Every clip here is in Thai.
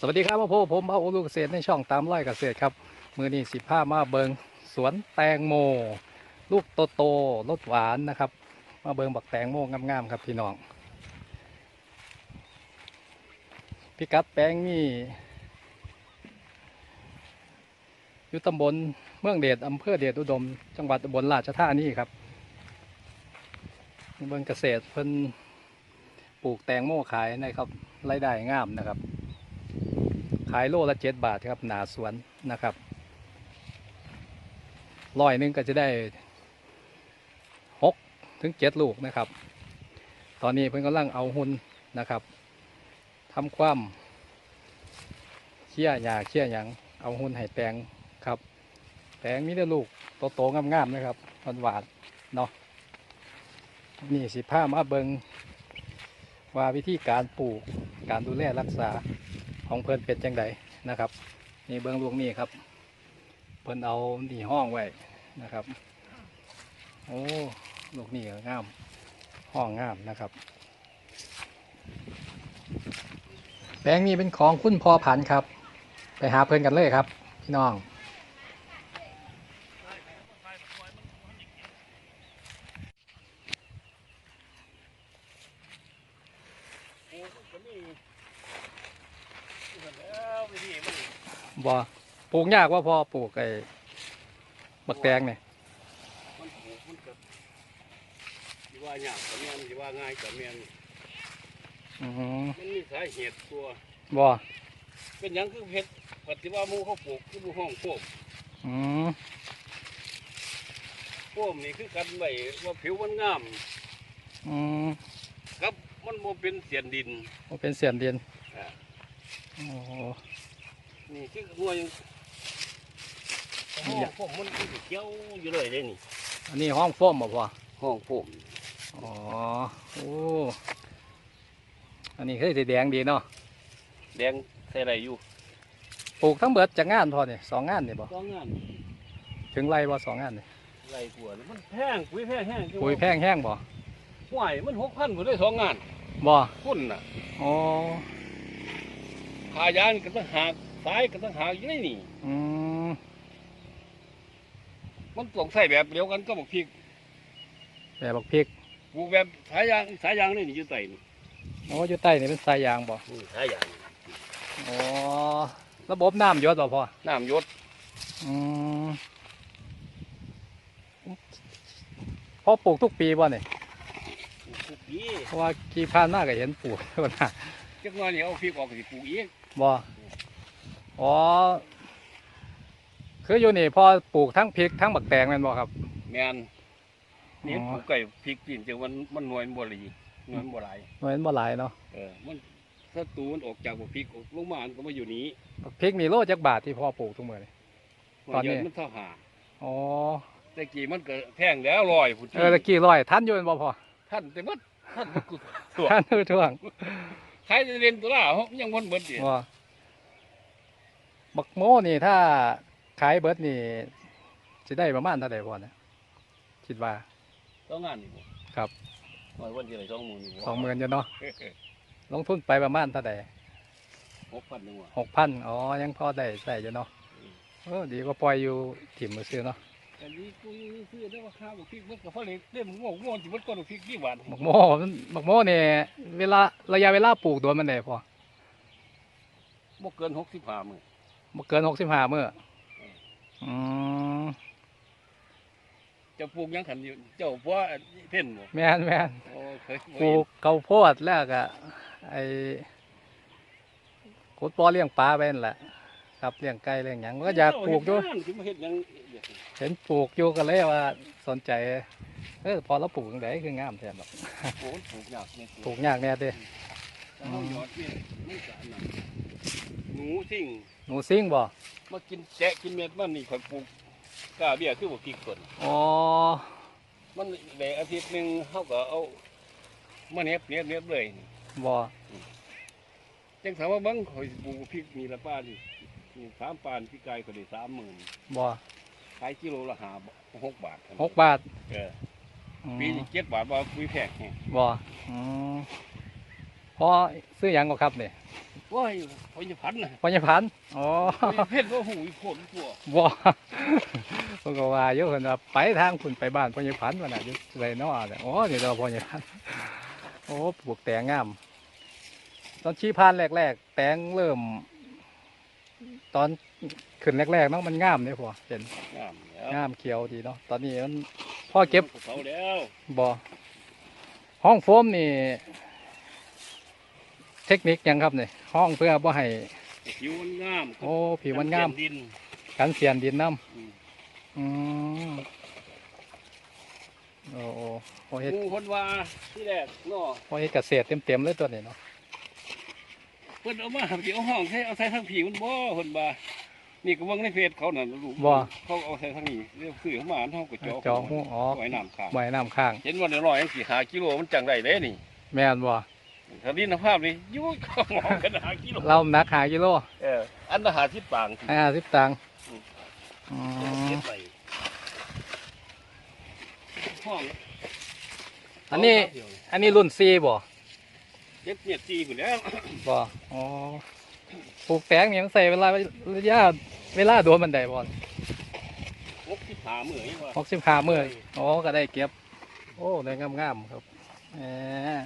สวัสดีครับพ่อผมผมเอาลูกเกษตรในช่องตามไร่เกษตรครับ มือนี้สิผ้ามาเบิงสวนแตงโม ลูกโตโตๆรสหวานนะครับ มาเบิงบักแตงโมงามๆครับพี่น้อง พิกัดแปลงนี่อยู่ตำบลเมืองเดชอำเภอเดชอุดม จังหวัดอุบลราชธานีครับเบิงเกษตรเพิ่นปลูกแตงโมขายนะครับรายได้งามนะครับ ขายโลละเจ็ดบาทครับหนาสวนนะครับร้อยหนึงก็จะได้หกถึงเจ็ดลูกนะครับ ตอนนี้เพิ่นกำลังเอาหุ่นนะครับทำความเชี่ยหยาเชี่ยหยังเอาหุ่นให้แตงครับแตงมีแต่ลูกโตๆงามๆนะครับหวานๆเนาะนี่สิผ้ามาเบิงว่าวิธีการปลูกการดูแลรักษา ของเพิ่นเป็นจังไดนะครับ นี่เบื้องลูกนี่ครับ เพิ่นเอาหนีห้องไว้นะครับ โอ้ลูกนี่งาม ห้องงามนะครับ แปลงนี้เป็นของคุณพอผันครับ ไปหาเพื่อนกันเลยครับ พี่น้อง ปลูกมันก็มีแล้ววิธีมัน บ่ป ลูกยากว่าพอปลูกไอ้บักแตงเนี่ยมันปลูกมันก็ที่ว่ายากกับแม่นที่ว่าง่ายกับแม่นอืมมันมีสาเหตุตัว บ่เป็นหยังคือเห็ดปฏิว่าหมูเขาปลูกคือหมูห้องโคมอืมโคมนี่คือกันไว้ว่าผิวมันงาม อืมครับมันโมเป็นเสียนดินมันเป็นเสียนเดียนอ่า โอ้โหนี่คือหัวยัง ห้องโคมมันคือเกี่ยวอยู่เลยเลยนี่อันนี้ห้องโฟมบ่พอห้องโคมอ๋อโอ้อันนี้คือสีแดงดีเนาะแดงใส่อะไรอยู่ปลูกทั้งเบิดจากงานพอเนี่ยสองงานเนี่ยบ่ต้องงานถึงไรบ่สองงานเนี่ยไรกว่ามันแพงปุ๋ยแพงแห้งปุ๋ยแพงแห้งบ่ห่วยมันหกพันหมดได้สองงานบ่พุ่นน่ะอ๋อขายานกันต้องหากสายกันต้องหากอยู่ในนี่อืม มันต้องใส่แบบเดียวกันก็บอกพริกแบบบักพริกปลูกแบบสายยางสายยางนี่นี่อยู่ใต้นี่โอ้อยู่ใต้นี่เป็นสายยางบ่นี่สายยางอ๋อระบบน้ำหยศบ่พอน้ำหยศอืมพอปลูกทุกปีบ่เนี่ยปลูกปีเพราะว่ากี่ผ่านมาก็เห็นปลูกคนน่ะจักหน่อยนี่เอาพริกออกก็สิปลูกอีกบ่อ๋อ คืออยู่นี่พอปลูกทั้งพริกทั้งบักแตงแม่นบ่ครับ แม่นนี่อ๋อปลูกไก่พริกกินจังมันมันหน่วยมันบ่หลีหน่วยมันบ่หลายหน่วยมันบ่หลายเนาะเออมันถ้าตูมันออกจากบ่พริกออกลงมามันก็มาอยู่นี้บักพริกนี่โลจักบาทที่พ่อปลูกทุกมื้อนี่ ตอนนี้เดี๋ยวมันเท่าหาอ๋อแต่กี้มันก็แพงแล้วลอยพุ่นเออตะกี้ร้อยทันอยู่แม่นบ่พ่อท่านแต่ว่าท่านบ่กูตัวทันอยู่ช่วงขายเรียนตัวละเฮายังบ่เบิดดิว่าบักโมนี่ถ้า ขายเบิดนี่จะได้ประมาณเท่าไหร่พ่อเนี่ยคิดว่าต้องงานนี่บ่ครับร้อยวันที่ไหนสองหมื่นนี่บ่สองหมื่นอยู่เนาะลงทุนไปประมาณเท่าไหร่หกพันหนึ่งว่ะหกพันอ๋อยังพอได้ใส่อยู่เนาะเออดีกว่าปล่อยอยู่ถิ่มมือซื้อเนาะอันนี้กูซื้อได้ว่าข้าวพริกมันกับพ่อเล็กเล่มง่วงง่วงจิมันก้อนพริกนี่หวานบักโมมันบักโมเนี่ยเวลาระยะเวลาปลูกโดนมันได้พอบ่เกินหกสิบห้ามื้อบ่เกินหกสิบห้าเมื่อ อืมเจะปลูกหยังขันอยู่ เจ้าพ่อเพ่นบ่แม่นแม่นโอ้เคยปลูกเกาโพดแล้วก็ไอ้ขุดปอเลี้ยงปลาไปนั่นแหละครับเลี้ยงไก่เลี้ยงหยังก็อยากปลูกอยู่คือมาเฮ็ดหยังเห็นปลูกอยู่ก็เลยว่าสนใจเออพอเราปลูกจังไดคืองามแท้แบบโอ้ปลูกยากนี่ปลูกยากแน่เด้แต่เฮาหยอดนี่มันก็อันนั้นหนูสิ่งหนูซิ่งบ่ มากินแจะกินเม็ดมันนี่ข่อยปลูกกล้าเบี้ยคือบ่พริกต้นอ๋อ มันแหลอาทิตย์หนึงเฮาก็เอามาเน็บเน็บเน็บเลยบ่ จังถามว่าเบังข่อยปลูกพริกมีละป้านี่นี่สามปานพี่กายก็ได้สามหมื่นบ่ขายกิโลละห้าหกบาทหกบาทเอออืมปีนี้เจ็ดบาทว่าปุ๋ยแพงแฮะบ่อืมพอซื้อหยังก็ครับเนี่ย ว้ายพญพันธ์น่ะพญพันธุ์อ๋อพญเพชรว่าหูอีกคนกลัวบ่เพิ่นก็ว่าอยู่เพิ่นว่าไปทางคุณไปบ้านพญพันธุ์ว่าน่ะอยู่ไรเนาะเนี่ยอ๋อนี่เราพญพันธุ์โอ้ปลูกแตงงาม ตอนชี้พานแรกๆ แตงเริ่ม ตอนขึ้นแรกๆเนาะมันงามเนี่ยพอเห็นงามแล้วงามเขียวดีเนาะตอนนี้มันพ่อเก็บเขาแล้วบ่ห้องโฟมนี่ เทคนิคหยังครับเนี่ยห้องเพื่อบ่ให้ผิวมันงามโอ้ผิวมันงามดินกันเสียนดินน้อืมำอืมโอ้โอ้โอ้เฮ็ดหมูคนว่าที่แรกเนาะโอ้เฮ็ดเกษตรเต็มๆเลยตัวนี้เนาะเพิ่นเอามาทำสิเอาห้องใช้เอาใส่ทั้งผีมันบ่เพิ่นว่านี่ก็เบิ่งในเฟซเขาน่ะลูกบ่เขาเอาใส่ทั้งนี้เรียกซื้อเข้ามาเฮาก็เจาะจองหูอ๋อไว้น้ำข้างไว้น้ำข้าง เห็นว่าน้อยๆจังสิหากิโลมันจังได้เด้นี่ แม่นบ่ ถ้าดินภาพนี่อยู่ก็มองกันหากิโลเราหนักหากิโลเอออันละหาที่ปางห้าสิบตังค์อืมอืมเก็บไปห้องอันนี้ อันนี้รุ่นซีบ่เจ็ดเมียดจีพุ่นแล้วบ่อ๋อปลูกแตงนี่มันใส่เวลาระยะเวลาโดนมันได้บ่งกที่หามื้อนี่ว่าหกสิบห้ามื้ออ๋อก็ได้เก็บ โอ้ได้งามๆครับแหมอืม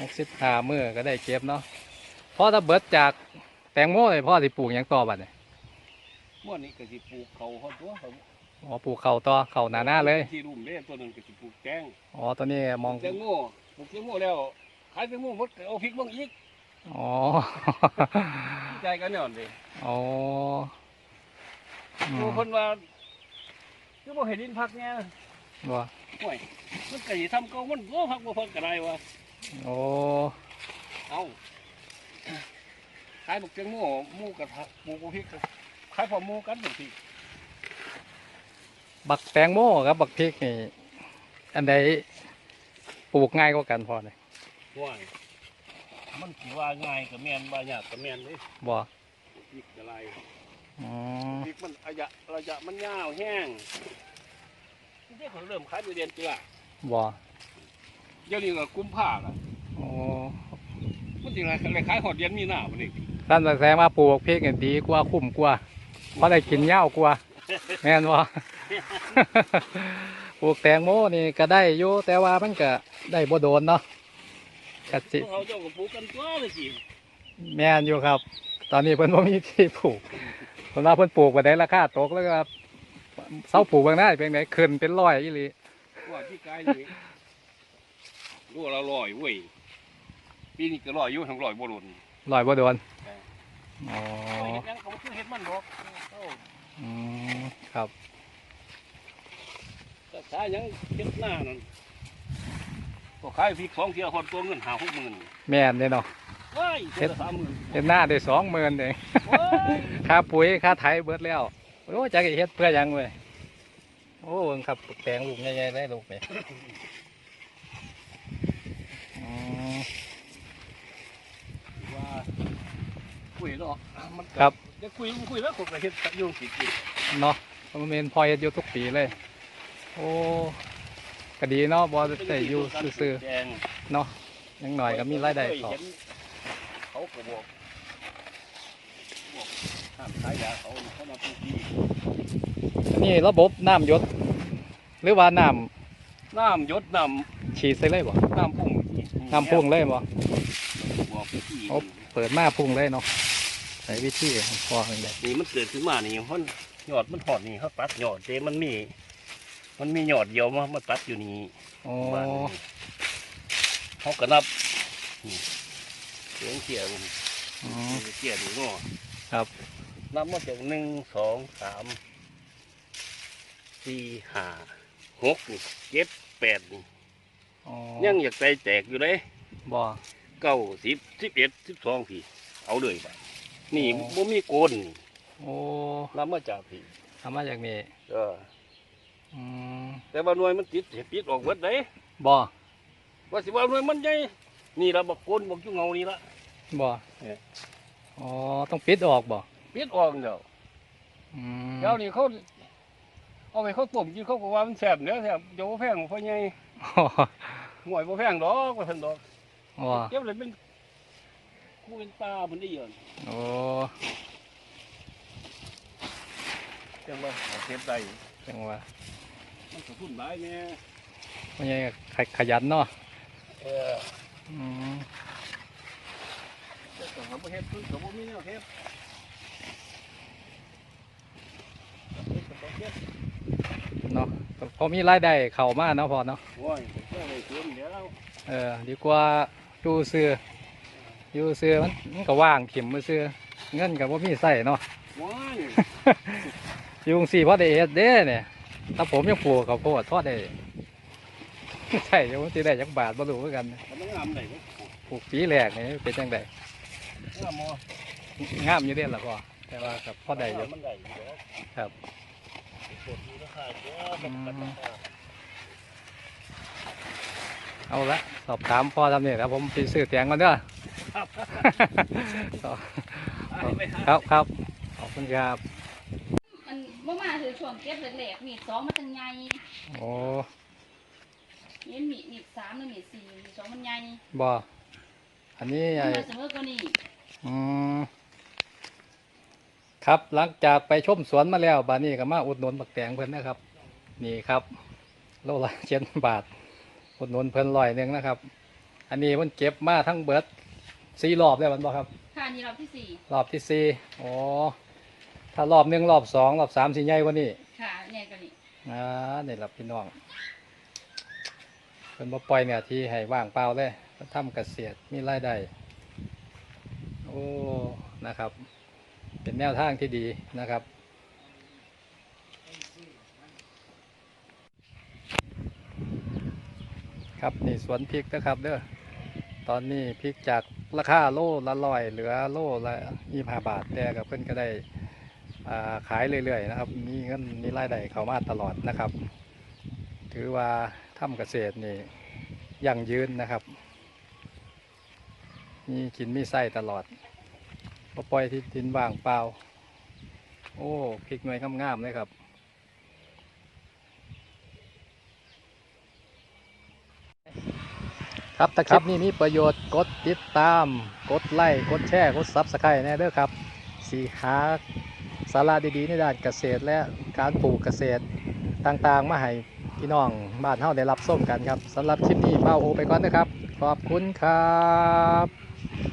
หกสิบห้ามื้อก็ได้เก็บเนาะพอถ้าเบิดจากแตงโมเลยพ่อสิปลูกหยังต่อบัดเนี่ยม่วนนี้ก็สิปลูกเขาฮอดตัวเขาอ๋อปลูกเข่าวต่อเข่าวหนาหน้าเลย ที่รุ่มเด้ตัวนึงก็สิปลูกแตงอ๋อตัวนี้มองแตงโมปลูกแตงโมแล้วขายแตงโมหมดก็เอาพริกบ้างอีกอ๋อใจกันเนี่ยเด้อ๋ออืผู้มคนว่าคือบ่เห็นดินพักเนี่ย บ่ห่วยมันก็สิทำเก่ามันบ่พักบ่พักก็ได้วะโอ้เอาขายบักแตงโมหมูกระทะปลูกบ่พริกก็ขายพอหมูกันบ่พริกบักแตงโมกับบักพริกนี่อันใดปลูกง่ายกว่ากันพอเลยห่วยมันสิว่าง่ายก็แม่นว่ายากก็แม่นเด้บ่พริกก็ไรอ๋อพริกมันระยะระยะมันยาวแห้ง นี่เขาเริ่มขายอยู่เดือนตุลาบ่เดี๋ยวนี้ก็กุมภาพันธ์ละโอ้มันสิอะไรขายหอดเดือนมีนาบ่นี่ท่านแสดงว่าปลูกพริกนี่ดีกว่าคุ้มกว่าเพราะได้กินเหย้ากว่าแม่นบ่ปลูกแตงโมนี่ก็ได้อยู่แต่ว่ามันก็ได้บ่โดนเนาะก็สิเขาเจ้าก็ปลูกกันตัวเลยสิแม่นอยู่ครับ ตอนนี้เพิ่นบ่มีที่ปลูกเพิ่นว่าเพิ่นปลูกบ่ได้ราคาตกแล้วก็ เสาปลูกบางหน้าเป็นไงขึ้นเป็นร้อยอีหลีว่าที่กายนี่รู้ว่าเราลอยเว้ยปีนี้ก็ลอยอยู่ทั้งลอยบ่หล่นร้อยบ่โดนอ๋อเอาเฮ็ดหยังเขาบ่คือเฮ็ดมันดอกเอาอืมครับแต่ขายหยังเฮ็ดหน้านั่นก็ขายพริกสองเที่ยวฮอดตัวเงิน5 6หมื่นแม่นเด้เนาะว้ายเฮ็ดละ30,000เฮ็ดหน้าได้สองหมื่นเองว้ายค่าปุ๋ยค่าไถเบิดแล้ว โอ้จักสิเฮ็ดเพื่อหยังเว้ยโอ้เบิ่งครับปลูกแตงลูกใหญ่ๆได้ลูกนี่อืมว่าคุยเนาะมันก็ครับได้คุยมันคุยแล้วคนก็เฮ็ดอยู่สิกินเนาะมันเป็นพอเฮ็ดอยู่ทุกปีเลย โอ้ก็ดีเนาะบ่ได้อยู่ซื่อแดงๆเนาะอยังหน่อยก็มีรายได้เคต่อเห็นเขาก็บอกบอกห้าม ขายยาเขาเขามาปลูกที่อันนี่ระบบน้ำหยศ หรือว่าน้น้ำหยดน้ำฉีดใส่เลยบ่ำน้ำพุ่งน้ำพุ่งเลยบ่บอกที่โอ้เปิดมาพุ่งเลยเนาะใส่วิธีของพ่อเป็นแบบนี่มันเกิดขึ้นมานี่มันยอดมันหอดนี่เขาตัดยอดเจมันมี มันมียอดเดียวมามาตัดอยู่นี่โอ้บ้านนี่เขาก็นับนี่เสียงเขียวอืมเขียวดูเนาะครับ นับมาจากหนึ่งสองสามสี่ห้าหกนี่เจ็ดแปดนี่อ๋อยังอยากใจแตกอยู่เลยบ่ เก้าสิบสิบเอ็ดสิบสองพี่ เอาเลยไปนี่อ๋อ บ่มีโกนนี่โอ้รับมาจากพี่ทำมาจากนี้เอออืมแต่ว่าหน่วยมันติดเห็ดปิดออกเบิดเลยบ่ว่าสิว่าหน่วยมันใหญ่นี่ละบักโกนบักจุงเงานี่ละ บ่เอ๊ะ อ๋อต้องปิดออกบ่ ปิดออกเดี๋ยวอืมเดี๋ยวนี้เขาเอาไปเขาต้มกินเขาก็ว่ามันแสบเนื้อแสบโยแพงพ่อใหญ่อ๋อห่วยบ่แพงดอกว่าซั่นดอกว่าเก็บเลยเป็นคู่เป็นตามันได้เยอะโอ้จังว่าเอาเก็บได้จังว่ามันก็พุ่นหลายแม่ไม่ใช่ขขยันเนาะเอออืมแต่ก็ทำบ่เฮ็ดเพิ่นก็บ่มีแนวเฮ็ดเฮ็ดก็บ่ เฮ็ดเนาะพอมีรายได้เข้ามาเนาะพอเนาะเออดีกว่าอยู่ซื้ออยู่ซื้อมันก็ว่างถิ่มมือซื้อเงินกับว่ามีใส่เนาะยุงสี่พอได้เอ็ดเด้เนี่ยถ้าผมยังปลูกข้าวโพดทอดได้ใช่ยังที่ได้จักบาทบ่รู้เหมือนกันมันงามได้เด้ปลูกปีแรกนี่เป็นจังไดงามบ่งามอยู่เด้ล่ะพ่อแต่ว่ากับพ่อได้อยู่มันได้อยู่ดอกครับ เด้อมันก็ราคาเอาละสอบถามพ่อทำนี่ครับผมไปซื้อเตียงก่อนเด้อไปไปหาครับครับขอบคุณครับมันบ่มาถือช่วงเก็บแหลกๆมีดสองมันจังใหญ่โอ้นี่มีดมีดสามหรือมีดสี่มีดสองมันใหญ่บ่อันนี้มัไอ้นมาเสมอก็นี่อืม ครับหลังจากไปชมสวนมาแล้วบานี้ก็มาอุดหนุนบักแตงเพิ่นนะครับ นี่ครับโลละเจ็ดบาท อุดหนุนเพิ่นร้อยหนึ่งนะครับ อันนี้มันเก็บมาทั้งเบิดสี่รอบแล้วมันบ่ครับ ค่ะนี่รอบที่สี่รอบที่สี่อ๋อถ้ารอบหนึ่งรอบสองรอบสามสี่ใหญ่กว่านี้ค่ะเนี่ยก็นี่อ่านี่ละพี่น้องเพิ่นบ่ปล่อยเนี่ยที่ให้ว่างเปล่าเลยเพิ่นทำเกษตรมีรายได้โอ้นะครับ เป็นแนวทางที่ดีนะครับ ครับนี่สวนพริกนะครับเด้อตอนนี้พริกจากราคาโลละร้อยเหลือโลละยี่ห้าบาทแต่กับเพิ่อนก็ได้ขายเรื่อยๆนะครับมีเงินมีรายได้เข้ามาตลอดนะครับ ถือว่าทำเกษตรนี่ยั่งยืนนะครับ มีกินมีไส้ตลอด พอปล่อยที่ดินว่างเปล่า โอ้พริกหน่วยงามๆเลยครับ ครับถ้าคลิปนี้มีประโยชน์กดติดตาม กดไลค์กดแชร์ กดซับสไครต์แน่เด้อครับ สีหาสาระดีๆ ในด้านเกษตรและการปลูกเกษตรต่างๆ มาให้พี่น้องบ้านเฮาได้รับส้มกันครับสำหรับคลิปนี้เป้าโอไปก่อนนะครับ ขอบคุณครับ